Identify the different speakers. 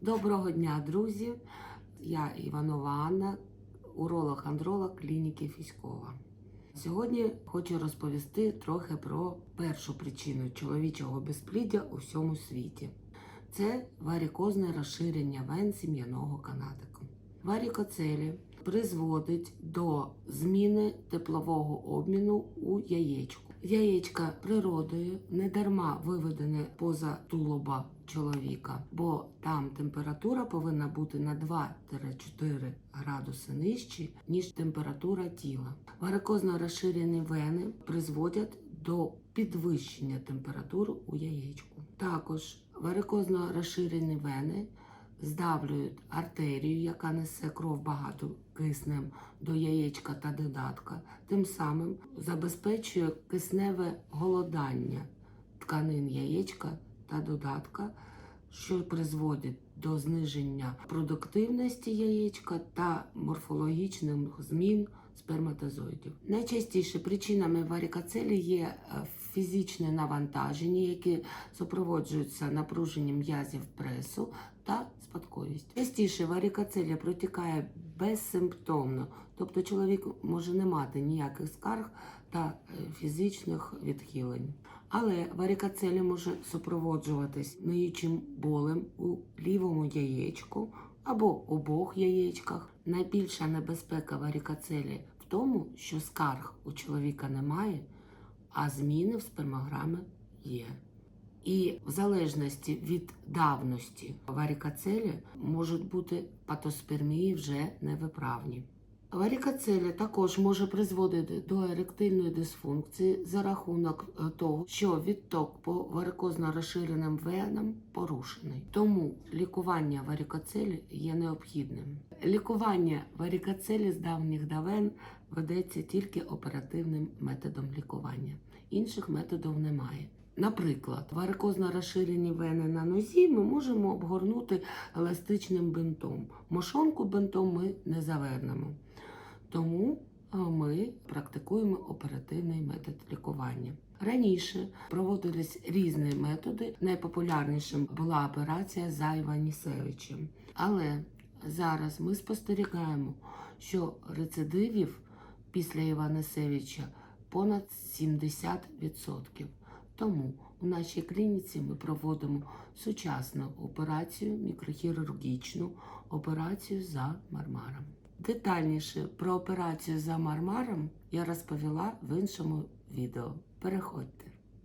Speaker 1: Доброго дня, друзі! Я Іванова Анна, уролог-андролог клініки Фіськова. Сьогодні хочу розповісти трохи про першу причину чоловічого безпліддя у всьому світі. Це варікозне розширення вен сім'яного канатику. Варікоцелі призводить до зміни теплового обміну у яєчку. Яєчка природою не дарма виведене поза тулуба чоловіка, бо там температура повинна бути на 2-4 градуси нижче, ніж температура тіла. Варикозно розширені вени призводять до підвищення температури у яєчку. Також варикозно розширені вени здавлюють артерію, яка несе кров багато киснем до яєчка та додатка, тим самим забезпечує кисневе голодання тканин яєчка та додатка, що призводить до зниження продуктивності яєчка та морфологічних змін сперматозоїдів. Найчастіше причинами варікоцелі є е, фізичне навантаження, які супроводжуються напруженням м'язів пресу та спадковість. Частіше варікоцелія протікає безсимптомно, тобто чоловік може не мати ніяких скарг та е, фізичних відхилень. Але варікоцелія може супроводжуватись ниючим болем у лівому яєчку або обох яєчках. Найбільша небезпека варікацелі в тому, що скарг у чоловіка немає, а зміни в спермограми є. І в залежності від давності варікацелі можуть бути патоспермії вже невиправні. Варікоцелія також може призводити до еректильної дисфункції за рахунок е, того, що відток по варикозно розширеним венам порушений. Тому лікування варікоцелі є необхідним. Лікування варікоцелі з давніх давен ведеться тільки оперативним методом лікування. Інших методів немає. Наприклад, варикозно розширені вени на нозі ми можемо обгорнути еластичним бинтом. Мошонку бинтом ми не завернемо. Тому ми практикуємо оперативний метод лікування. Раніше проводились різні методи. Найпопулярнішим була операція за Іванісевичем. Але зараз ми спостерігаємо, що рецидивів після Іванісевича понад 70%. Тому у нашій клініці ми проводимо сучасну операцію, мікрохірургічну операцію за мармаром. Детальніше про операцію за мармаром я розповіла в іншому відео. Переходьте.